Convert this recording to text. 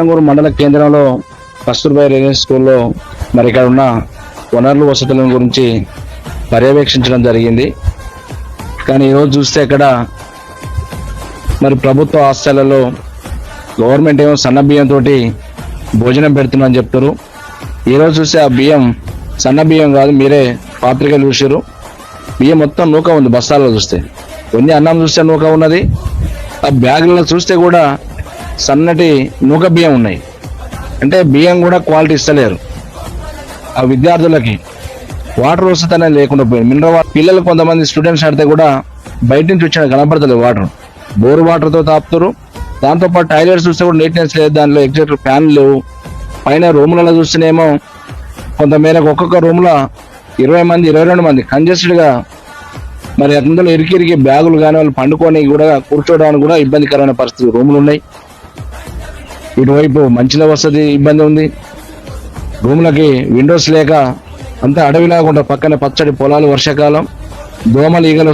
రంగూరు మండల కేంద్రంలో కస్తూర్బాయి రేడియన్ స్కూల్లో మరి ఇక్కడ ఉన్న వనరులు వసతుల గురించి పర్యవేక్షించడం జరిగింది. కానీ ఈరోజు చూస్తే ఇక్కడ మరి ప్రభుత్వ హాస్టళ్ళలో గవర్నమెంట్ ఏమో సన్న బియ్యంతో భోజనం పెడుతుందని చెప్తారు. ఈరోజు చూస్తే ఆ బియ్యం సన్న బియ్యం కాదు మీరే పాత్రికలు చూసారు బియ్యం మొత్తం నూక ఉంది బస్తాల్లో చూస్తే. కొన్ని అన్నం చూస్తే నూక ఉన్నది? ఆ బ్యాగులలో చూస్తే కూడా సన్నటి నూక బియ్యం ఉన్నాయి. అంటే బియ్యం కూడా క్వాలిటీ ఇస్తలేరు. ఆ విద్యార్థులకి వాటర్ వసతి అనేది లేకుండా పోయింది. మినరల్ వాటర్ పిల్లలు కొంతమంది స్టూడెంట్స్ ఆడితే కూడా బయట నుంచి వచ్చిన కనపడతలేదు వాటర్. బోర్ వాటర్తో తాపుతారు. దాంతోపాటు టాయిలెట్స్ చూస్తే కూడా నీట్నెస్ లేదు. దానిలో ఎగ్జాక్ట్ ఫ్యాన్లు లేవు. పైన రూములలో చూస్తేనేమో కొంతమేరకు ఒక్కొక్క రూమ్లో ఇరవై మంది ఇరవై రెండు మంది కంజెస్టెడ్గా మరి అందులో ఇరికి ఇరికి బ్యాగులు కానీ వాళ్ళు పండుకొని కూడా కూర్చోవడానికి కూడా ఇబ్బందికరమైన పరిస్థితి రూములు ఉన్నాయి. ఇటువైపు మంచిల వసతి ఇబ్బంది ఉంది. రూములకి విండోస్ లేక అంతా అడవిలాగా ఉంటారు పక్కన పచ్చడి పొలాలు వర్షాకాలం దోమలు ఈగలు